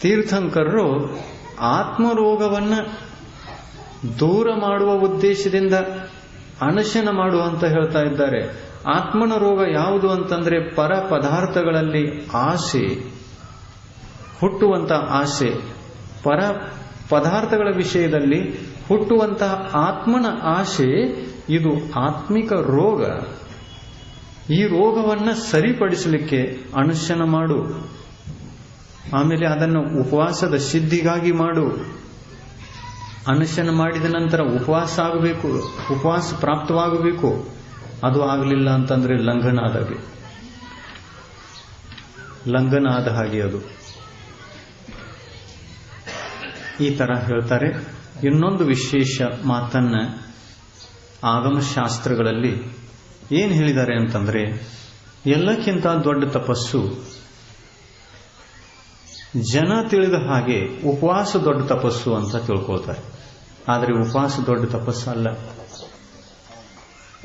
ತೀರ್ಥಂಕರರು ಆತ್ಮರೋಗವನ್ನು ದೂರ ಮಾಡುವ ಉದ್ದೇಶದಿಂದ ಅನಶನ ಮಾಡು ಅಂತ ಹೇಳ್ತಾ ಇದ್ದಾರೆ. ಆತ್ಮನ ರೋಗ ಯಾವುದು ಅಂತಂದ್ರೆ ಪರ ಪದಾರ್ಥಗಳಲ್ಲಿ ಆಸೆ ಹುಟ್ಟುವಂತಹ ಆಸೆ. ಪರ ಪದಾರ್ಥಗಳ ವಿಷಯದಲ್ಲಿ ಹುಟ್ಟುವಂತಹ ಆತ್ಮನ ಆಸೆ, ಇದು ಆತ್ಮಿಕ ರೋಗ. ಈ ರೋಗವನ್ನು ಸರಿಪಡಿಸಲಿಕ್ಕೆ ಅನುಶನ ಮಾಡು. ಆಮೇಲೆ ಅದನ್ನು ಉಪವಾಸದ ಸಿದ್ಧಿಗಾಗಿ ಮಾಡು. ಅನುಶನ ಮಾಡಿದ ನಂತರ ಉಪವಾಸ ಆಗಬೇಕು, ಉಪವಾಸ ಪ್ರಾಪ್ತವಾಗಬೇಕು. ಅದು ಆಗಲಿಲ್ಲ ಅಂತಂದ್ರೆ ಲಂಘನ ಆದಾಗೆ ಲಂಘನ ಆದ ಹಾಗೆ ಅದು. ಈ ತರ ಹೇಳ್ತಾರೆ. ಇನ್ನೊಂದು ವಿಶೇಷ ಮಾತನ್ನ ಆಗಮಶಾಸ್ತ್ರಗಳಲ್ಲಿ ಏನು ಹೇಳಿದ್ದಾರೆ ಅಂತಂದ್ರೆ, ಎಲ್ಲಕ್ಕಿಂತ ದೊಡ್ಡ ತಪಸ್ಸು ಜನ ತಿಳಿದ ಹಾಗೆ ಉಪವಾಸ ದೊಡ್ಡ ತಪಸ್ಸು ಅಂತ ತಿಳ್ಕೊಳ್ತಾರೆ. ಆದರೆ ಉಪವಾಸ ದೊಡ್ಡ ತಪಸ್ಸು ಅಲ್ಲ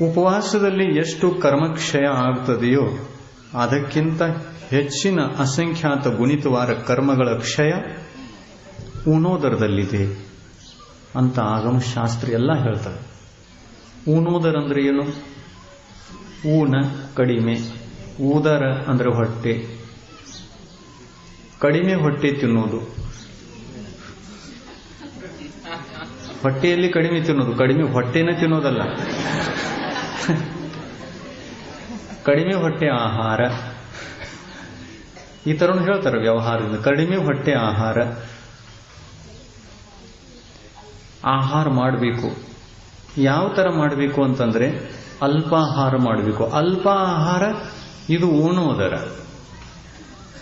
ಉಪವಾಸದಲ್ಲಿ ಎಷ್ಟು ಕರ್ಮಕ್ಷಯ ಆಗ್ತದೆಯೋ ಅದಕ್ಕಿಂತ ಹೆಚ್ಚಿನ ಅಸಂಖ್ಯಾತ ಗುಣಿತವಾದ ಕರ್ಮಗಳ ಕ್ಷಯ ಉಣೋದರದಲ್ಲಿದೆ ಅಂತ ಆಗಮಶಾಸ್ತ್ರ ಎಲ್ಲ ಹೇಳ್ತಾರೆ. ಉಣೋದರಂದ್ರೆ ಏನು? ಊನ ಕಡಿಮೆ, ಊದರ ಅಂದ್ರೆ ಹೊಟ್ಟೆ. ಕಡಿಮೆ ಹೊಟ್ಟೆ ತಿನ್ನೋದು. ಹೊಟ್ಟೆಯಲ್ಲಿ ಕಡಿಮೆ ತಿನ್ನೋದು. ಕಡಿಮೆ ಹೊಟ್ಟೆನ ತಿನ್ನೋದಲ್ಲ. ಕಡಿಮೆ ಹೊಟ್ಟೆ ಆಹಾರ. ಈ ತರ ಹೇಳ್ತಾರೆ ವ್ಯವಹಾರದಿಂದ. ಕಡಿಮೆ ಹೊಟ್ಟೆ ಆಹಾರ. ಆಹಾರ ಮಾಡಬೇಕು. ಯಾವ ತರ ಮಾಡಬೇಕು ಅಂತಂದ್ರೆ ಅಲ್ಪಾಹಾರ ಮಾಡಬೇಕು. ಅಲ್ಪ ಆಹಾರ ಇದು ಉಣೋದರ.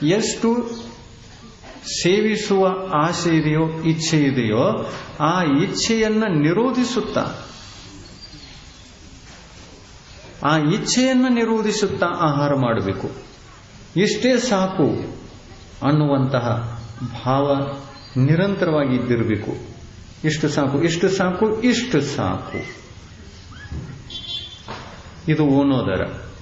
ಎಷ್ಟು ಸೇವಿಸುವ ಆಸೆ ಇದೆಯೋ ಇಚ್ಛೆ ಇದೆಯೋ ಆ ಇಚ್ಛೆಯನ್ನ ನಿರೋಧಿಸುತ್ತಾ. ಆ ಇಚ್ಛೆಯನ್ನ ನಿರೋಧಿಸುತ್ತಾ ಆಹಾರ ಮಾಡಬೇಕು. ಇಷ್ಟೇ ಸಾಕು ಅನ್ನುವಂತಹ ಭಾವ ನಿರಂತರವಾಗಿ ಇದ್ದಿರಬೇಕು ಇಷ್ಟು ಸಾಕು ಇಷ್ಟು ಸಾಕು ಇಷ್ಟು ಸಾಕು. ಇದು ಓನೋದರ.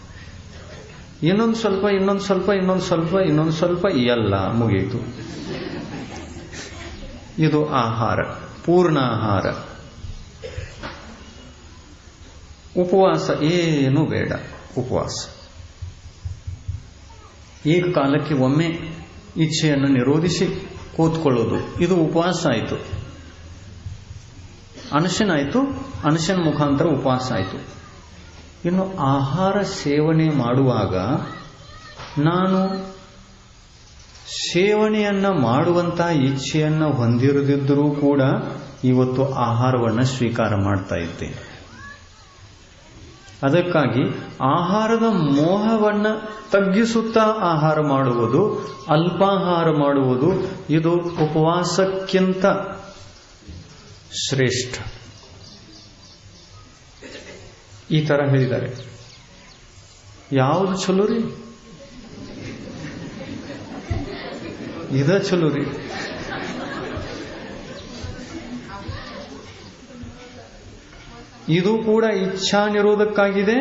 ಇನ್ನೊಂದು ಸ್ವಲ್ಪ ಇನ್ನೊಂದು ಸ್ವಲ್ಪ ಇನ್ನೊಂದು ಸ್ವಲ್ಪ ಇನ್ನೊಂದು ಸ್ವಲ್ಪ, ಎಲ್ಲ ಮುಗಿಯಿತು ಇದು ಆಹಾರ, ಪೂರ್ಣ ಆಹಾರ. ಉಪವಾಸ ಏನು ಬೇಡ, ಉಪವಾಸ. ಏಕಕಾಲಕ್ಕೆ ಒಮ್ಮೆ ಇಚ್ಛೆಯನ್ನು ನಿರೋಧಿಸಿ ಕೂತ್ಕೊಳ್ಳೋದು. ಇದು ಉಪವಾಸ ಆಯಿತು. ಅನಶನ್ ಆಯಿತು, ಅನಶನ್ ಮುಖಾಂತರ ಉಪವಾಸ ಆಯಿತು. ಇನ್ನು ಆಹಾರ ಸೇವನೆ ಮಾಡುವಾಗ ನಾನು ಸೇವನೆಯನ್ನ ಮಾಡುವಂತಹ ಇಚ್ಛೆಯನ್ನು ಹೊಂದಿರದಿದ್ದರೂ ಕೂಡ ಇವತ್ತು ಆಹಾರವನ್ನು ಸ್ವೀಕಾರ ಮಾಡ್ತಾ ಇದ್ದೇನೆ. ಅದಕ್ಕಾಗಿ ಆಹಾರದ ಮೋಹವನ್ನ ತಗ್ಗಿಸುತ್ತಾ ಆಹಾರ ಮಾಡುವುದು, ಅಲ್ಪಾಹಾರ ಮಾಡುವುದು, ಇದು ಉಪವಾಸಕ್ಕಿಂತ ಶ್ರೇಷ್ಠ. ಈ ತರ ಹೇಳಿದ್ದಾರೆ. ಯಾವುದು ಚಲೋ ರೀ? ಇದ ಚಲೋ ರೀ. ಇದು ಕೂಡ ಇಚ್ಛಾ ನಿರೋಧಕ್ಕಾಗಿದೆ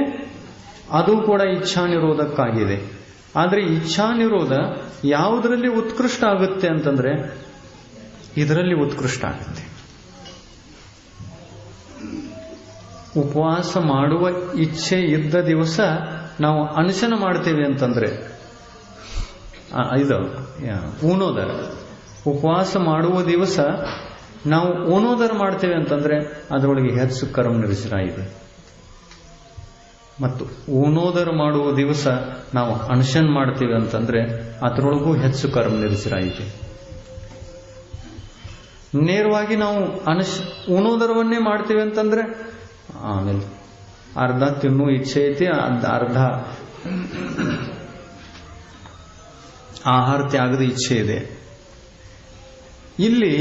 ಅದು ಕೂಡ ಇಚ್ಛಾ ನಿರೋಧಕ್ಕಾಗಿದೆ ಆದರೆ ಇಚ್ಛಾ ನಿರೋಧ ಯಾವುದರಲ್ಲಿ ಉತ್ಕೃಷ್ಟ ಆಗುತ್ತೆ ಅಂತಂದ್ರೆ, ಇದರಲ್ಲಿ ಉತ್ಕೃಷ್ಟ ಆಗುತ್ತೆ. ಉಪವಾಸ ಮಾಡುವ ಇಚ್ಛೆ ಇದ್ದ ದಿವಸ ನಾವು ಅನುಶನ ಮಾಡ್ತೇವೆ ಅಂತಂದ್ರೆ ಇದು ಊಣೋದರ ಉಪವಾಸ ಮಾಡುವ ದಿವಸ ನಾವು ಓನೋದರ ಮಾಡ್ತೇವೆ ಅಂತಂದ್ರೆ ಅದರೊಳಗೆ ಹೆಚ್ಚು ಕರ್ಮ ನಿರಸನ ಇದೆ ಮತ್ತು ಓನೋದರ ಮಾಡುವ ದಿವಸ ನಾವು ಅನುಶನ್ ಮಾಡ್ತೇವೆ ಅಂತಂದ್ರೆ ಅದರೊಳಗೂ ಹೆಚ್ಚು ಕರ್ಮ ನಿರಸನ ಇದೆ ನೇರವಾಗಿ ನಾವು ಅನುಷ್ ಓನೋದರವನ್ನೇ ಮಾಡ್ತೇವೆ ಅಂತಂದ್ರೆ ಆಮೇಲೆ ಅರ್ಧ ತಿನ್ನೋ ಇಚ್ಛೆ ಐತಿ, ಅರ್ಧ ಆಹಾರ ತ್ಯಾಗದ ಇಚ್ಛೆ ಇದೆ. ಇಲ್ಲಿ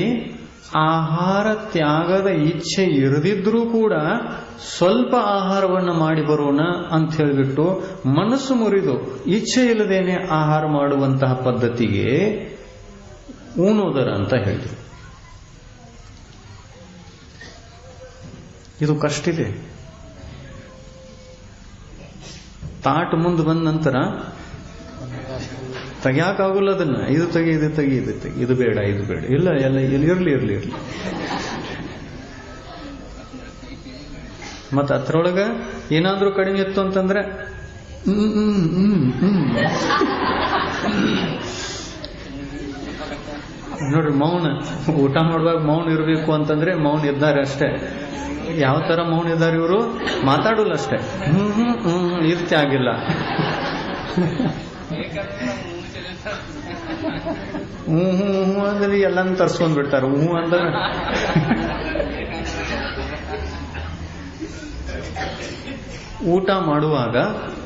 ಆಹಾರ ತ್ಯಾಗದ ಇಚ್ಛೆ ಇರದಿದ್ರೂ ಕೂಡ ಸ್ವಲ್ಪ ಆಹಾರವನ್ನು ಮಾಡಿ ಬರೋಣ ಅಂತ ಹೇಳಿಬಿಟ್ಟು ಮನಸ್ಸು ಮುರಿದು ಇಚ್ಛೆ ಇಲ್ಲದೇನೆ ಆಹಾರ ಮಾಡುವಂತಹ ಪದ್ಧತಿಗೆ ಊನೋದರ ಅಂತ ಹೇಳಿದ್ರು ಇದು ಕಷ್ಟ ಇದೆ ತಾಟ್ ಮುಂದೆ ಬಂದ ನಂತರ ತೆಗಿಯಾಕಾಗಲ್ಲ ಅದನ್ನ. ಇದು ತೆಗಿ ಇದು ತೆಗಿ ಇದು ತೆಗಿ. ಇದು ಬೇಡ ಇದು ಬೇಡ. ಇಲ್ಲ, ಎಲ್ಲ, ಇಲ್ಲಿ ಇರ್ಲಿ ಇರ್ಲಿ ಇರ್ಲಿ. ಮತ್ತೆ ಅದ್ರೊಳಗ ಏನಾದ್ರೂ ಕಡಿಮೆ ಇತ್ತು ಅಂತಂದ್ರೆ ನೋಡ್ರಿ, ಮೌನ. ಊಟ ಮಾಡುವಾಗ ಮೌನ ಇರಬೇಕು ಅಂತಂದ್ರೆ ಮೌನ ಇದ್ದಾರೆ ಅಷ್ಟೇ ಯಾವ ತರ ಮೌನ ಇದ್ದಾರೆ ಇವರು? ಮಾತಾಡೋಲ್ಲ ಅಷ್ಟೇ. ಹ್ಮ್ ಹ್ಮ್ ಹ್ಞೂ ಈ ರೀತಿ ಆಗಿಲ್ಲ. ಹ್ಞೂ ಹ್ಞೂ ಹ್ಞೂ ಅಂದ್ರೆ ಎಲ್ಲಾನು ತರ್ಸ್ಕೊಂಡ್ ಬಿಡ್ತಾರೆ. ಹ್ಞೂ ಅಂದ್ರೆ ಊಟ ಮಾಡುವಾಗ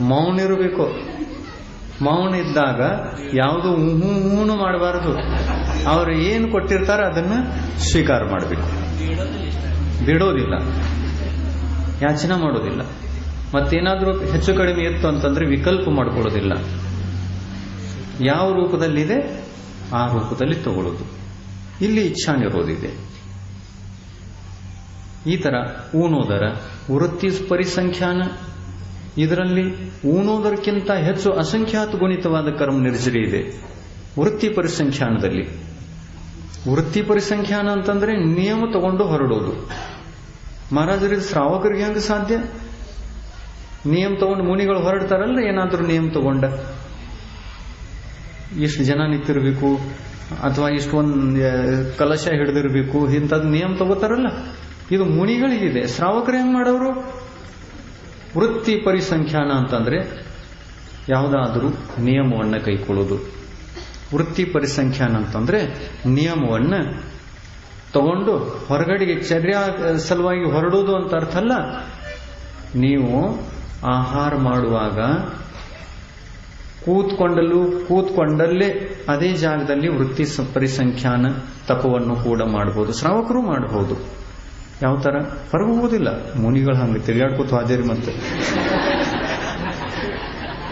ಮೌನ ಇರಬೇಕು. ಮೌನ ಇದ್ದಾಗ ಯಾವುದು ಹ್ಞೂ ಹೂನು ಮಾಡಬಾರದು. ಅವ್ರು ಏನು ಕೊಟ್ಟಿರ್ತಾರೆ ಅದನ್ನ ಸ್ವೀಕಾರ ಮಾಡಬೇಕು. ಬಿಡೋದಿಲ್ಲ. ಯಾಚನೆ ಮಾಡೋದಿಲ್ಲ. ಮತ್ತೇನಾದರೂ ಹೆಚ್ಚು ಕಡಿಮೆ ಇತ್ತು ಅಂತಂದ್ರೆ ವಿಕಲ್ಪ ಮಾಡ್ಕೊಳ್ಳೋದಿಲ್ಲ. ಯಾವ ರೂಪದಲ್ಲಿದೆ? ಆ ರೂಪದಲ್ಲಿ ತಗೊಳ್ಳೋದು. ಇಲ್ಲಿ ಇಚ್ಛಾ ನಿರೋಧಿದೆ ಈ ತರ ಊನೋದರ ವೃತ್ತಿ ಪರಿಸಂಖ್ಯಾನ. ಇದರಲ್ಲಿ ಊನೋದರಕ್ಕಿಂತ ಹೆಚ್ಚು ಅಸಂಖ್ಯಾತ ಗುಣಿತವಾದ ಕರ್ಮ ನಿರ್ಜರಿ ಇದೆ. ವೃತ್ತಿ ಪರಿಸಂಖ್ಯಾನದಲ್ಲಿ. ವೃತ್ತಿ ಪರಿಸಂಖ್ಯಾನ ಅಂತಂದ್ರೆ ನಿಯಮ ತಗೊಂಡು ಹೊರಡೋದು. ಮಹಾರಾಜರಿಗೆ ಶ್ರಾವಕರಿಗೆ ಹೆಂಗ ಸಾಧ್ಯ? ನಿಯಮ ತಗೊಂಡು ಮುನಿಗಳು ಹೊರಡ್ತಾರಲ್ಲ ಏನಾದ್ರೂ ನಿಯಮ ತಗೊಂಡ? ಇಷ್ಟು ಜನ ನಿಂತಿರ್ಬೇಕು, ಅಥವಾ ಇಷ್ಟೊಂದು ಕಲಶ ಹಿಡಿದಿರ್ಬೇಕು ಇಂಥದ್ದು ನಿಯಮ ತಗೋತಾರಲ್ಲ? ಇದು ಮುನಿಗಳಿಗಿದೆ. ಶ್ರಾವಕರು ಹೆಂಗ್ ಮಾಡೋರು? ವೃತ್ತಿ ಪರಿಸಂಖ್ಯಾನ ಅಂತಂದ್ರೆ ಯಾವುದಾದರೂ ನಿಯಮವನ್ನ ಕೈಕೊಳ್ಳೋದು. ವೃತ್ತಿ ಪರಿಸಂಖ್ಯಾನ ಅಂತಂದ್ರೆ ನಿಯಮವನ್ನ ತಗೊಂಡು ಹೊರಗಡೆಗೆ ಚರ್ಯ ಸಲುವಾಗಿ ಹೊರಡೋದು ಅಂತ ಅರ್ಥ ಅಲ್ಲ ನೀವು ಆಹಾರ ಮಾಡುವಾಗ ಕೂತ್ಕೊಂಡಲ್ಲೂ ಕೂತ್ಕೊಂಡಲ್ಲೇ ಅದೇ ಜಾಗದಲ್ಲಿ ವೃತ್ತಿ ಪರಿಸಂಖ್ಯಾನ ತಪವನ್ನು ಕೂಡ ಮಾಡಬಹುದು ಶ್ರಾವಕರು ಮಾಡಬಹುದು ಯಾವ ತರ? ಹೊರಗೆ ಮುನಿಗಳು ಹಂಗೆ ತಿರುಗಾಡ್ಕೋತ ಹಾದೇರಿ ಮತ್ತೆ.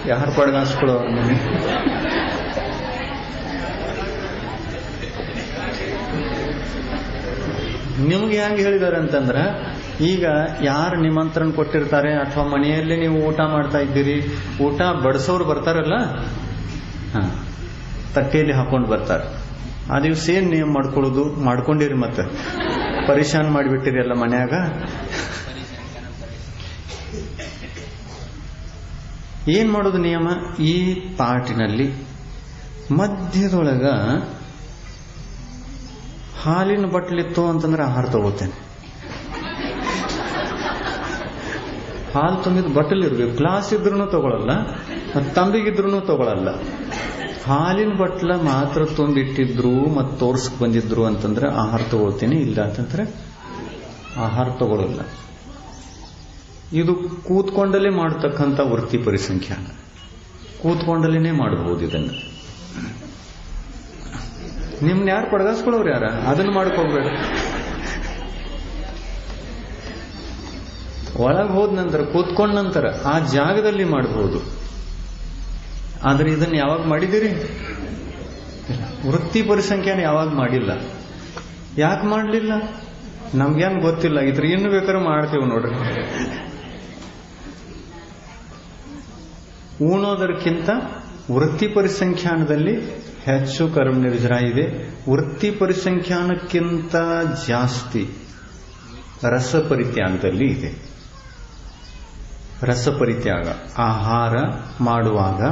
ಯಾರು ಪಡೆದಾಸ್ಕೊಳ್ಳೋ ಮುನಿ? ನಿಮ್ಗೆ ಹೆಂಗೆ ಹೇಳಿದಾರೆ ಅಂತಂದ್ರೆ, ಈಗ ಯಾರು ನಿಮಂತ್ರಣ ಕೊಟ್ಟಿರ್ತಾರೆ ಅಥವಾ ಮನೆಯಲ್ಲಿ ನೀವು ಊಟ ಮಾಡ್ತಾ ಇದ್ದೀರಿ, ಊಟ ಬಡಿಸೋರು ಬರ್ತಾರಲ್ಲ? ಹ, ತಟ್ಟೆಯಲ್ಲಿ ಹಾಕೊಂಡು ಬರ್ತಾರೆ. ಆ ದಿವಸ ಏನ್ ನಿಯಮ ಮಾಡ್ಕೊಳ್ಳೋದು? ಮಾಡ್ಕೊಂಡಿರಿ ಮತ್ತೆ. ಪರಿಶಾನ್ ಮಾಡಿಬಿಟ್ಟಿರಿ ಎಲ್ಲ ಮನ್ಯಾಗ? ಏನ್ ಮಾಡೋದು ನಿಯಮ? ಈ ಪಾಟಿನಲ್ಲಿ ಮಧ್ಯದೊಳಗ ಹಾಲಿನ ಬಟ್ಲಿತ್ತು ಅಂತಂದ್ರೆ ಆಹಾರ ತಗೋತೇನೆ ಹಾಲು ತುಂಬಿದ ಬಟ್ಟಲ್ ಇರ್ಬೇಕು. ಗ್ಲಾಸ್ ಇದ್ರೂ ತಗೊಳಲ್ಲ ತಂಬಿಗಿದ್ರು ತಗೊಳಲ್ಲ. ಹಾಲಿನ ಬಟ್ಲ ಮಾತ್ರ ತುಂಬಿಟ್ಟಿದ್ರು ಮತ್ತು ತೋರ್ಸ್ಕ್ ಬಂದಿದ್ರು ಅಂತಂದ್ರೆ ಆಹಾರ ತಗೊಳ್ತೀನಿ, ಇಲ್ಲ ಅಂತಂದ್ರೆ ಆಹಾರ ತಗೊಳ್ಳಲ್ಲ ಇದು ಕೂತ್ಕೊಂಡಲ್ಲೇ ಮಾಡತಕ್ಕಂಥ ವೃತ್ತಿ ಪರಿಸಂಖ್ಯಾನ ಕೂತ್ಕೊಂಡಲೇ ಮಾಡಬಹುದು ಇದನ್ನು. ನಿಮ್ನ ಯಾರು ಪಡೆದಾಸ್ಕೊಳ್ಳೋರು ಯಾರ ಅದನ್ನ ಮಾಡ್ಕೋಬೇಡ ಒಳಗೆ ಹೋದ ನಂತರ ಕೂತ್ಕೊಂಡ ನಂತರ ಆ ಜಾಗದಲ್ಲಿ ಮಾಡಬಹುದು ಆದ್ರೆ ಇದನ್ನ ಯಾವಾಗ ಮಾಡಿದಿರಿ. ವೃತ್ತಿ ಪರಿಸಂಖ್ಯಾನ ಯಾವಾಗ ಮಾಡಿಲ್ಲ ಯಾಕೆ ಮಾಡಲಿಲ್ಲ ನಮ್ಗೇನು ಗೊತ್ತಿಲ್ಲ ಇದ್ರ ಇನ್ನು ಬೇಕಾದ್ರೆ ಮಾಡ್ತೇವೆ ನೋಡ್ರಿ ಉಣೋದಕ್ಕಿಂತ ವೃತ್ತಿ ಪರಿಸಂಖ್ಯಾನದಲ್ಲಿ ಹೆಚ್ಚು ಕರ್ಮ ನಿರ್ಜರ ಇದೆ ವೃತ್ತಿ ಪರಿಸಂಖ್ಯಾನಕ್ಕಿಂತ ಜಾಸ್ತಿ ರಸಪರಿತ್ಯಾಗದಲ್ಲಿ ಇದೆ. ರಸ ಪರಿತ್ಯಾಗ ಆಹಾರ ಮಾಡುವಾಗ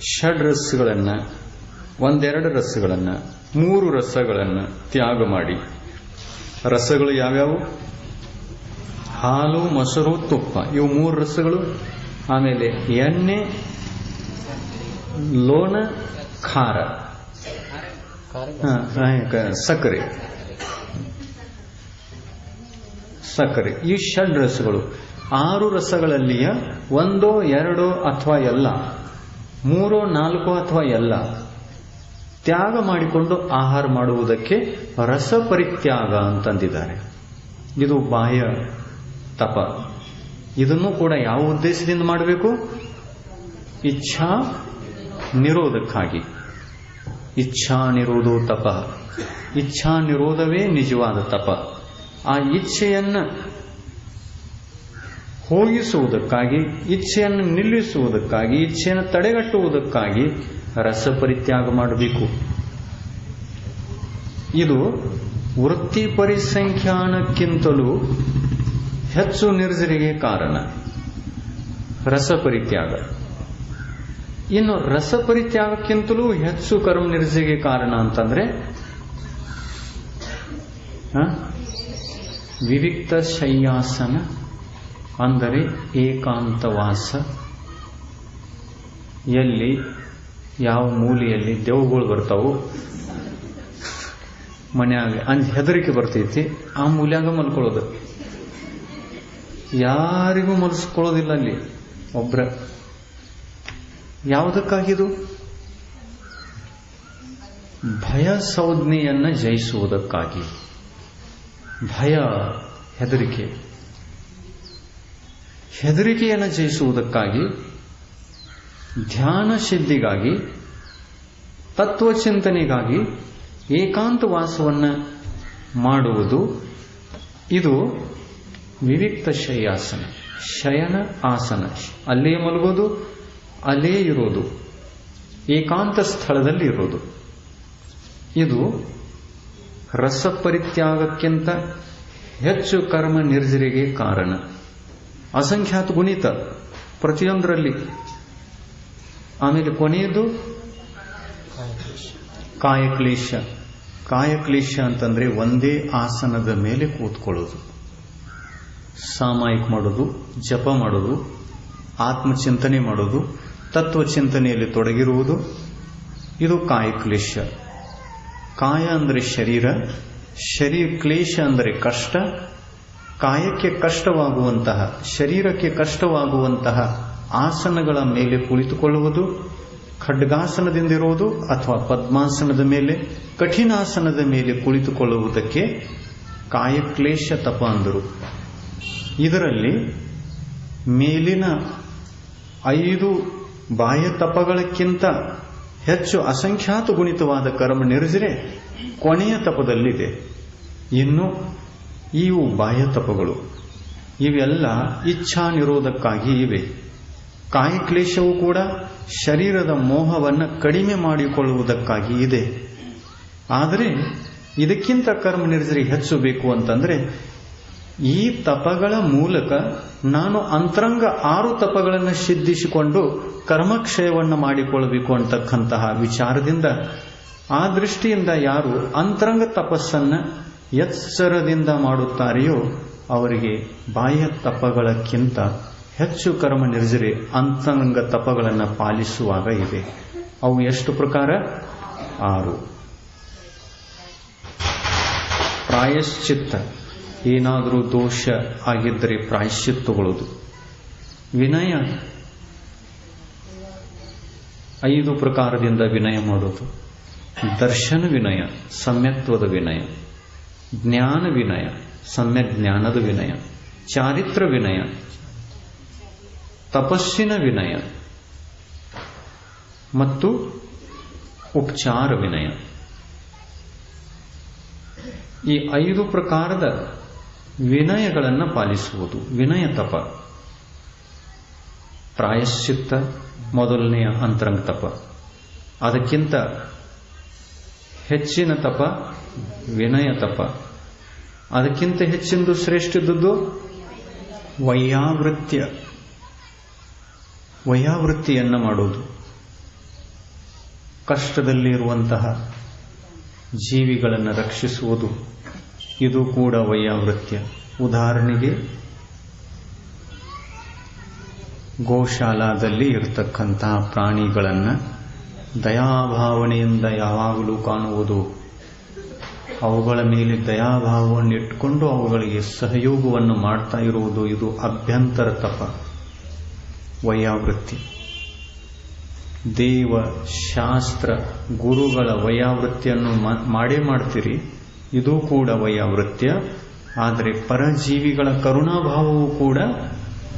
ಷಡ್ ರಸಗಳನ್ನ ಒಂದೆರಡು ರಸಗಳನ್ನ ಮೂರು ರಸಗಳನ್ನ ತ್ಯಾಗ ಮಾಡಿ. ರಸಗಳು ಯಾವ್ಯಾವು? ಹಾಲು, ಮೊಸರು, ತುಪ್ಪ. ಇವು ಮೂರು ರಸಗಳು ಆಮೇಲೆ ಎಣ್ಣೆ, ಲೋಣ ಖಾರ. ಸಕ್ಕರೆ. ಸಕ್ಕರೆ. ಈ ಷಡ್ ರಸಗಳು ಆರು ರಸಗಳಲ್ಲಿಯ ಒಂದೋ, ಎರಡೋ ಅಥವಾ ಎಲ್ಲ, ಮೂರೋ, ನಾಲ್ಕೋ ಅಥವಾ ಎಲ್ಲ ತ್ಯಾಗ ಮಾಡಿಕೊಂಡು ಆಹಾರ ಮಾಡುವುದಕ್ಕೆ ರಸ ಪರಿತ್ಯಾಗ ಅಂತಂದಿದ್ದಾರೆ. ಇದು ಬಾಹ್ಯ ತಪ. ಇದನ್ನು ಕೂಡ ಯಾವ ಉದ್ದೇಶದಿಂದ ಮಾಡಬೇಕು? ಇಚ್ಛಾ ನಿರೋಧಕ್ಕಾಗಿ. ಇಚ್ಛಾ ನಿರೋಧೋ ತಪ. ಇಚ್ಛಾ ನಿರೋಧವೇ ನಿಜವಾದ ತಪ. ಆ ಇಚ್ಛೆಯನ್ನು ಹೋಗಿಸುವುದಕ್ಕಾಗಿ, ಇಚ್ಛೆಯನ್ನು ನಿಲ್ಲಿಸುವುದಕ್ಕಾಗಿ, ಇಚ್ಛೆಯನ್ನು ತಡೆಗಟ್ಟುವುದಕ್ಕಾಗಿ ರಸ ಪರಿತ್ಯಾಗ ಮಾಡಬೇಕು. ಇದು ವೃತ್ತಿ ಪರಿಸಂಖ್ಯಾನಕ್ಕಿಂತಲೂ ಹೆಚ್ಚು ನಿರ್ಜರಿಗೆ ಕಾರಣ. ರಸ ಪರಿತ್ಯಾಗ. ಇನ್ನು ರಸ ಪರಿತ್ಯಾಗಕ್ಕಿಂತಲೂ ಹೆಚ್ಚು ಕರ್ಮ ನಿರ್ಜೆಗೆ ಕಾರಣ ಅಂತಂದ್ರೆ? ವಿವಿಕ್ತ ಶಯ್ಯಾಸನ ಅಂದರೆ ಏಕಾಂತವಾಸ. ಎಲ್ಲಿ, ಯಾವ ಮೂಲೆಯಲ್ಲಿ ದೇವುಗಳು ಬರ್ತಾವು, ಮನೆಯಾಗ ಅಂಜ್ ಹೆದರಿಕೆ ಬರ್ತೈತಿ, ಆ ಮೂಲ್ಯಾಗ ಮಲ್ಕೊಳ್ಳೋದು. ಯಾರಿಗೂ ಮಲ್ಸ್ಕೊಳ್ಳೋದಿಲ್ಲ ಅಲ್ಲಿ ಒಬ್ರ. ಯಾವುದಕ್ಕಾಗಿದು? ಭಯ ಸೌಜ್ಞೆಯನ್ನು ಜಯಿಸುವುದಕ್ಕಾಗಿ. ಭಯ ಹೆದರಿಕೆ. ಹೆದರಿಕೆಯನ್ನು ಜಯಿಸುವುದಕ್ಕಾಗಿ ಧ್ಯಾನ ಸಿದ್ಧಿಗಾಗಿ ತತ್ವಚಿಂತನೆಗಾಗಿ ಏಕಾಂತವಾಸವನ್ನು ಮಾಡುವುದು ಇದು ವಿವಿಕ್ತ ಶಯ್ಯಾಸನ ಶಯನ ಆಸನ. ಅಲ್ಲಿಯೇ ಮಲಗೋದು ಅಲ್ಲೇ ಇರೋದು. ಏಕಾಂತ ಸ್ಥಳದಲ್ಲಿ ಇರೋದು. ಇದು ರಸ ಪರಿತ್ಯಾಗಕ್ಕಿಂತ ಹೆಚ್ಚು ಕರ್ಮ ನಿರ್ಜರಿಗೆ ಕಾರಣ. ಅಸಂಖ್ಯಾತ ಗುಣಿತ ಪ್ರತಿಯೊಂದರಲ್ಲಿ. ಆಮೇಲೆ ಕೊನೆಯದು ಕಾಯಕ್ಲೇಶ. ಕಾಯಕ್ಲೇಶ ಅಂತಂದ್ರೆ ಒಂದೇ ಆಸನದ ಮೇಲೆ ಕೂತ್ಕೊಳ್ಳೋದು. ಸಾಮಾಯಿಕ ಮಾಡೋದು, ಜಪ ಮಾಡೋದು, ಆತ್ಮಚಿಂತನೆ ಮಾಡೋದು ತತ್ವಚಿಂತನೆಯಲ್ಲಿ ತೊಡಗಿರುವುದು, ಇದು ಕಾಯ ಕ್ಲೇಶ. ಕಾಯ ಅಂದರೆ ಶರೀರ ಶರೀರ ಕ್ಲೇಶ ಅಂದರೆ ಕಷ್ಟ, ಕಾಯಕ್ಕೆ ಕಷ್ಟವಾಗುವಂತಹ, ಶರೀರಕ್ಕೆ ಕಷ್ಟವಾಗುವಂತಹ ಆಸನಗಳ ಮೇಲೆ ಕುಳಿತುಕೊಳ್ಳುವುದು, ಖಡ್ಗಾಸನದಿಂದಿರುವುದು ಅಥವಾ ಪದ್ಮಾಸನದ ಮೇಲೆ, ಕಠಿಣಾಸನದ ಮೇಲೆ ಕುಳಿತುಕೊಳ್ಳುವುದಕ್ಕೆ ಕಾಯಕ್ಲೇಶ ತಪ ಅಂದರು. ಇದರಲ್ಲಿ ಮೇಲಿನ ಐದು ಬಾಹ್ಯ ತಪಗಳಕ್ಕಿಂತ ಹೆಚ್ಚು ಅಸಂಖ್ಯಾತ ಗುಣಿತವಾದ ಕರ್ಮ ನಿರ್ಜರೆ ಕೊನೆಯ ತಪದಲ್ಲಿದೆ. ಇನ್ನು ಇವು ಬಾಹ್ಯ ತಪಗಳು. ಇವೆಲ್ಲ ಇಚ್ಛಾ ನಿರೋಧಕ್ಕಾಗಿ ಇವೆ ಕಾಯಕ್ಲೇಶವೂ ಕೂಡ ಶರೀರದ ಮೋಹವನ್ನು ಕಡಿಮೆ ಮಾಡಿಕೊಳ್ಳುವುದಕ್ಕಾಗಿ ಇದೆ. ಆದರೆ ಇದಕ್ಕಿಂತ ಕರ್ಮ ನಿರ್ಜರಿ ಹೆಚ್ಚು ಬೇಕು ಅಂತಂದ್ರೆ ಈ ತಪಗಳ ಮೂಲಕ ನಾನು ಅಂತರಂಗ ಆರು ತಪಗಳನ್ನು ಸಿದ್ಧಿಸಿಕೊಂಡು ಕರ್ಮಕ್ಷಯವನ್ನು ಮಾಡಿಕೊಳ್ಳಬೇಕು ಅಂತಕ್ಕಂತಹ ವಿಚಾರದಿಂದ ಆ ದೃಷ್ಟಿಯಿಂದ ಯಾರು ಅಂತರಂಗ ತಪಸ್ಸನ್ನು ಎಚ್ಚರದಿಂದ ಮಾಡುತ್ತಾರೆಯೋ ಅವರಿಗೆ ಬಾಹ್ಯ ತಪಗಳಕ್ಕಿಂತ ಹೆಚ್ಚು ಕರ್ಮ ನಿರ್ಜರಿ ಅಂತರಂಗ ತಪಗಳನ್ನು ಪಾಲಿಸುವಾಗ ಇದೆ. ಅವು ಎಷ್ಟು ಪ್ರಕಾರ? ಆರು. ಪ್ರಾಯಶ್ಚಿತ್ತ. ಏನಾದರೂ ದೋಷ ಆಗಿದ್ದರೆ ಪ್ರಾಯಶ್ಚಿತ್ತಗೊಳ್ಳೋದು ವಿನಯ. ಐದು ಪ್ರಕಾರದಿಂದ ವಿನಯ ಮಾಡೋದು. ದರ್ಶನ ವಿನಯ, ಸಮ್ಯತ್ವದ ವಿನಯ. ಜ್ಞಾನ ವಿನಯ ಸಮ್ಯ ಜ್ಞಾನದ ವಿನಯ. ಚಾರಿತ್ರ ವಿನಯ. ತಪಸ್ಸಿನ ವಿನಯ. ಮತ್ತು ಉಪಚಾರ ವಿನಯ. ಈ ಐದು ಪ್ರಕಾರದ ವಿನಯಗಳನ್ನು ಪಾಲಿಸುವುದು. ವಿನಯ ತಪ. ಪ್ರಾಯಶ್ಚಿತ್ತ, ಮೊದಲನೆಯ ಅಂತರಂಗ ತಪ. ಅದಕ್ಕಿಂತ ಹೆಚ್ಚಿನ ತಪ ವಿನಯ ತಪ. ಅದಕ್ಕಿಂತ ಹೆಚ್ಚಿನದು ಶ್ರೇಷ್ಠದ್ದು ವೈಯಾವೃತ್ಯ. ವಯಾವೃತ್ತಿಯನ್ನು ಮಾಡುವುದು. ಕಷ್ಟದಲ್ಲಿರುವಂತಹ ಜೀವಿಗಳನ್ನು ರಕ್ಷಿಸುವುದು. ಇದು ಕೂಡ ವೈಯಾವೃತ್ಯ ಉದಾಹರಣೆಗೆ, ಗೋಶಾಲಾದಲ್ಲಿ ಇರತಕ್ಕಂತಹ ಪ್ರಾಣಿಗಳನ್ನು ದಯಾಭಾವನೆಯಿಂದ ಯಾವಾಗಲೂ ಕಾಣುವುದು. ಅವುಗಳ ಮೇಲೆ ದಯಾಭಾವವನ್ನು ಇಟ್ಟುಕೊಂಡು ಅವುಗಳಿಗೆ ಸಹಯೋಗವನ್ನು ಮಾಡ್ತಾ ಇರುವುದು, ಇದು ಅಭ್ಯಂತರ ತಪ. ವಯಾವೃತ್ತಿ ದೇವ ಶಾಸ್ತ್ರ ಗುರುಗಳ ವಯಾವೃತ್ತಿಯನ್ನು ಮಾಡೇ ಮಾಡ್ತೀರಿ. ಇದು ಕೂಡ ವಯಾವೃತ್ಯ. ಆದರೆ ಪರಜೀವಿಗಳ ಕರುಣಾಭಾವವು ಕೂಡ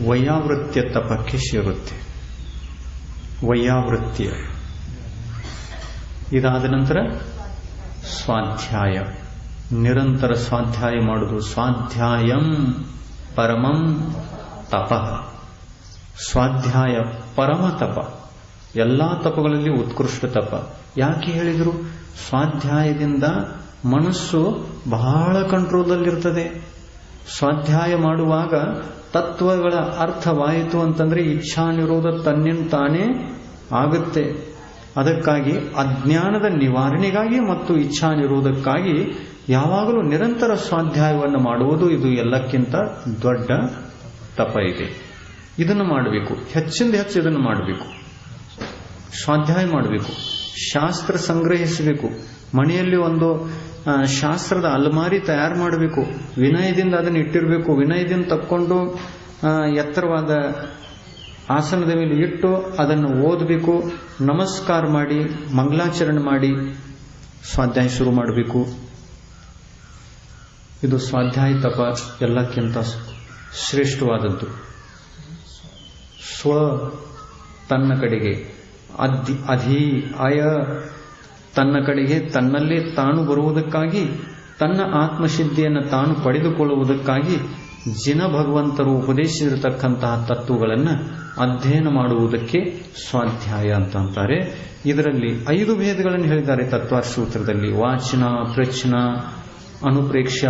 ವಯಾವೃತ್ಯ ತಪಕ್ಕೆ ಸೇರುತ್ತೆ. ವಯಾವೃತ್ಯ. ಇದಾದ ನಂತರ ಸ್ವಾಧ್ಯಾಯ. ನಿರಂತರ ಸ್ವಾಧ್ಯಾಯ ಮಾಡುವುದು ಸ್ವಾಧ್ಯಾಯಂ ಪರಮಂ ತಪ. ಸ್ವಾಧ್ಯಾಯ ಪರಮ ತಪ. ಎಲ್ಲಾ ತಪಗಳಲ್ಲಿ ಉತ್ಕೃಷ್ಟ ತಪ. ಯಾಕೆ ಹೇಳಿದರು? ಸ್ವಾಧ್ಯಾಯದಿಂದ ಮನಸ್ಸು ಬಹಳ ಕಂಟ್ರೋಲಲ್ಲಿರ್ತದೆ. ಸ್ವಾಧ್ಯಾಯ ಮಾಡುವಾಗ ತತ್ವಗಳ ಅರ್ಥವಾಯಿತು ಅಂತಂದ್ರೆ ಇಚ್ಛಾ ನಿರೋಧ ತನ್ನಿಂದ ತಾನೇ ಆಗುತ್ತೆ. ಅದಕ್ಕಾಗಿ ಅಜ್ಞಾನದ ನಿವಾರಣೆಗಾಗಿ ಮತ್ತು ಇಚ್ಛಾ ನಿರೋಧಕ್ಕಾಗಿ ಯಾವಾಗಲೂ ನಿರಂತರ ಸ್ವಾಧ್ಯಾಯವನ್ನು ಮಾಡುವುದು ಇದು ಎಲ್ಲಕ್ಕಿಂತ ದೊಡ್ಡ ತಪ ಇದೆ. ಇದನ್ನು ಮಾಡಬೇಕು. ಹೆಚ್ಚಿಂದ ಹೆಚ್ಚು ಇದನ್ನು ಮಾಡಬೇಕು. ಸ್ವಾಧ್ಯಾಯ ಮಾಡಬೇಕು. ಶಾಸ್ತ್ರ ಸಂಗ್ರಹಿಸಬೇಕು. ಮನೆಯಲ್ಲಿ ಒಂದು ಶಾಸ್ತ್ರದ ಅಲ್ಮಾರಿ ತಯಾರು ಮಾಡಬೇಕು. ವಿನಯದಿಂದ ಅದನ್ನ ಇಟ್ಟಿರಬೇಕು. ವಿನಯದಿಂದ ತಕ್ಕೊಂಡು ಎತ್ತರವಾದ ಆಸನದ ಮೇಲೆ ಇಟ್ಟು ಅದನ್ನು ಓದಬೇಕು. ನಮಸ್ಕಾರ ಮಾಡಿ ಮಂಗಲಾಚರಣೆ ಮಾಡಿ ಸ್ವಾಧ್ಯಾಯ ಶುರು ಮಾಡಬೇಕು. ಇದು ಸ್ವಾಧ್ಯಾಯ ತಪ ಎಲ್ಲಕ್ಕಿಂತ ಶ್ರೇಷ್ಠವಾದದ್ದು. ಸ್ವ ತನ್ನ ಕಡೆಗೆ ಅಧಿ ಅಧಿ ಅಯ ತನ್ನ ಕಡೆಗೆ ತನ್ನಲ್ಲೇ ತಾನು ಬರುವುದಕ್ಕಾಗಿ, ತನ್ನ ಆತ್ಮಸಿದ್ಧಿಯನ್ನು ತಾನು ಪಡೆದುಕೊಳ್ಳುವುದಕ್ಕಾಗಿ ಜಿನ ಭಗವಂತರು ಉಪದೇಶಿಸಿರತಕ್ಕಂತಹ ತತ್ವಗಳನ್ನು ಅಧ್ಯಯನ ಮಾಡುವುದಕ್ಕೆ ಸ್ವಾಧ್ಯಾಯ ಅಂತ ಅಂತಾರೆ. ಇದರಲ್ಲಿ ಐದು ಭೇದಗಳನ್ನು ಹೇಳಿದ್ದಾರೆ ತತ್ವಾರ್ ಸೂತ್ರದಲ್ಲಿ ವಾಚನ, ಪ್ರಚ್ನ, ಅನುಪ್ರೇಕ್ಷ,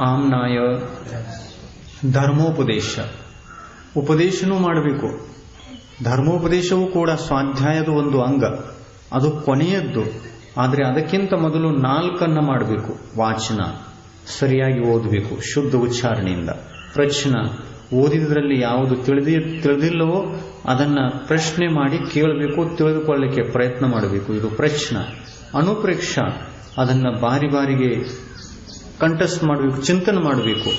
ಆಮ್ನಾಯ, ಧರ್ಮೋಪದೇಶ. ಉಪದೇಶನೂ ಮಾಡಬೇಕು. ಧರ್ಮೋಪದೇಶವೂ ಕೂಡ ಸ್ವಾಧ್ಯಾಯದ ಒಂದು ಅಂಗ. ಅದು ಕೊನೆಯದ್ದು. ಆದರೆ ಅದಕ್ಕಿಂತ ಮೊದಲು ನಾಲ್ಕನ್ನ ಮಾಡಬೇಕು. ವಾಚನ. ಸರಿಯಾಗಿ ಓದಬೇಕು. ಶುದ್ಧ ಉಚ್ಚಾರಣೆಯಿಂದ. ಪ್ರಶ್ನ ಓದಿದ್ರಲ್ಲಿ ಯಾವುದು ತಿಳಿದಿ, ತಿಳಿದಿಲ್ಲವೋ ಅದನ್ನ ಪ್ರಶ್ನೆ ಮಾಡಿ ಕೇಳಬೇಕು ತಿಳಿದುಕೊಳ್ಳಲಿಕ್ಕೆ ಪ್ರಯತ್ನ ಮಾಡಬೇಕು. ಇದು ಪ್ರಶ್ನ ಅನುಪ್ರೇಕ್ಷ. ಅದನ್ನ ಬಾರಿ ಬಾರಿಗೆ ಕಂಟೆಸ್ಟ್ ಮಾಡಬೇಕು, ಚಿಂತನೆ ಮಾಡಬೇಕು.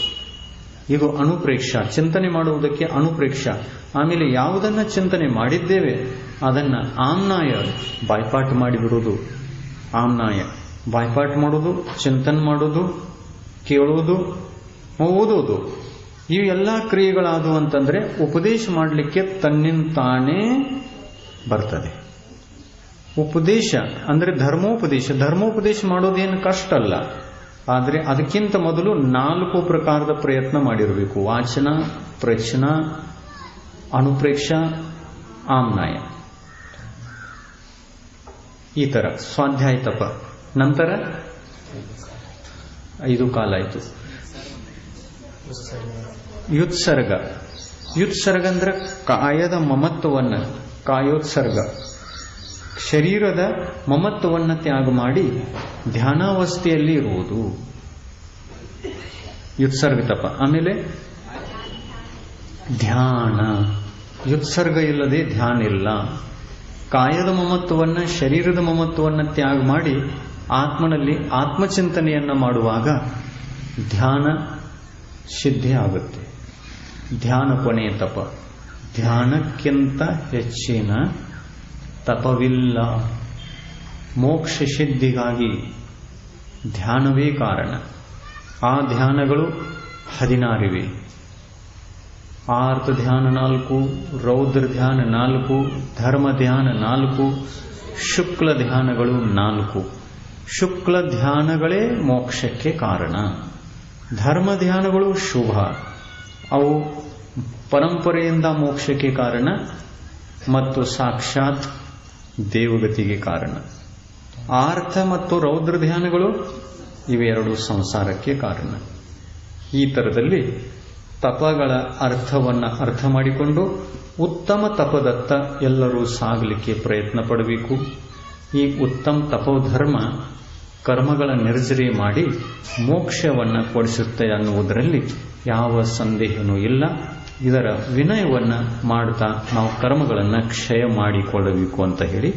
ಇದು ಅನುಪ್ರೇಕ್ಷ. ಚಿಂತನೆ ಮಾಡುವುದಕ್ಕೆ ಅನುಪ್ರೇಕ್ಷ. ಆಮೇಲೆ ಯಾವುದನ್ನ ಚಿಂತನೆ ಮಾಡಿದ್ದೇವೆ, ಅದನ್ನ ಆಮ್ನಾಯ ಬಾಯ್ಪಾಟ್ ಮಾಡಿಬಿಡುವುದು. ಆಮ್ನಾಯ ಬಾಯ್ಪಾಟ್ ಮಾಡೋದು, ಚಿಂತನ್ ಮಾಡೋದು ಕೇಳೋದು ಓದೋದು ಇವು ಎಲ್ಲ ಕ್ರಿಯೆಗಳಾದವು ಅಂತಂದ್ರೆ ಉಪದೇಶ ಮಾಡಲಿಕ್ಕೆ ತನ್ನಿಂದ ತಾನೇ ಬರ್ತದೆ. ಉಪದೇಶ ಅಂದ್ರೆ ಧರ್ಮೋಪದೇಶ. ಧರ್ಮೋಪದೇಶ ಮಾಡೋದೇನು ಕಷ್ಟ ಅಲ್ಲ. ಆದರೆ ಅದಕ್ಕಿಂತ ಮೊದಲು ನಾಲ್ಕು ಪ್ರಕಾರದ ಪ್ರಯತ್ನ ಮಾಡಿರಬೇಕು. ವಾಚನ ಪ್ರಚನ ಅನುಪ್ರೇಕ್ಷ ಆಮ್ನಾಯ ಈ ತರ ಸ್ವಾಧ್ಯಾಯ ತಪ ನಂತರ ಐದು ಕಾಲ ಆಯಿತು. ಯುತ್ಸರ್ಗ. ಯುತ್ಸರ್ಗ ಅಂದ್ರೆ ಕಾಯದ ಮಮತ್ವವನ್ನು, ಕಾಯೋತ್ಸರ್ಗ. ಶರೀರದ ಮಮತ್ವವನ್ನು ತ್ಯಾಗ ಮಾಡಿ ಧ್ಯಾನಾವಸ್ಥೆಯಲ್ಲಿ ಇರುವುದು. ಯುತ್ಸರ್ಗ ತಪ ಆಮೇಲೆ ಧ್ಯಾನ. ಯುತ್ಸರ್ಗ ಇಲ್ಲದೆ ಧ್ಯಾನ ಇಲ್ಲ. ಕಾಯದ ಮಮತ್ವವನ್ನ ಶರೀರದ ಮಮತ್ವವನ್ನು ತ್ಯಾಗ ಮಾಡಿ ಆತ್ಮನಲ್ಲಿ ಆತ್ಮಚಿಂತನೆಯನ್ನ ಮಾಡುವಾಗ ಧ್ಯಾನ ಸಿದ್ಧಿ ಆಗುತ್ತೆ. ಧ್ಯಾನ ಕೊನೆಯ ತಪ. ಧ್ಯಾನಕ್ಕಿಂತ ಹೆಚ್ಚಿನ ತಪವಿಲ್ಲ. ಮೋಕ್ಷ ಸಿದ್ಧಿಗಾಗಿ ಧ್ಯಾನವೇ ಕಾರಣ. ಆ ಧ್ಯಾನಗಳು ಹದಿನಾರಿವೆ. ಆರ್ತ ಧ್ಯಾನ ನಾಲ್ಕು, ರೌದ್ರ ಧ್ಯಾನ ನಾಲ್ಕು, ಧರ್ಮ ಧ್ಯಾನ ನಾಲ್ಕು, ಶುಕ್ಲ ಧ್ಯಾನಗಳು ನಾಲ್ಕು. ಶುಕ್ಲ ಧ್ಯಾನಗಳೇ ಮೋಕ್ಷಕ್ಕೆ ಕಾರಣ. ಧರ್ಮ ಧ್ಯಾನಗಳು ಶುಭ. ಅವು ಪರಂಪರೆಯಿಂದ ಮೋಕ್ಷಕ್ಕೆ ಕಾರಣ ಮತ್ತು ಸಾಕ್ಷಾತ್ ದೇವಗತಿಗೆ ಕಾರಣ. ಆರ್ಥ ಮತ್ತು ರೌದ್ರ ಧ್ಯಾನಗಳು ಇವೆರಡು ಸಂಸಾರಕ್ಕೆ ಕಾರಣ. ಈ ತರದಲ್ಲಿ ತಪಗಳ ಅರ್ಥವನ್ನು ಅರ್ಥ ಮಾಡಿಕೊಂಡು ಉತ್ತಮ ತಪದತ್ತ ಎಲ್ಲರೂ ಸಾಗಲಿಕ್ಕೆ ಪ್ರಯತ್ನ ಪಡಬೇಕು. ಈ ಉತ್ತಮ ತಪೋಧರ್ಮ ಕರ್ಮಗಳ ನಿರ್ಜರಿ ಮಾಡಿ ಮೋಕ್ಷವನ್ನು ಕೊಡಿಸುತ್ತೆ ಅನ್ನುವುದರಲ್ಲಿ ಯಾವ ಸಂದೇಹನೂ ಇಲ್ಲ. ಇದರ ವಿನಯವನ್ನು ಮಾಡ್ತಾ ನಾವು ಕರ್ಮಗಳನ್ನು ಕ್ಷಯ ಮಾಡಿಕೊಳ್ಳಬೇಕು ಅಂತ ಹೇಳಿ.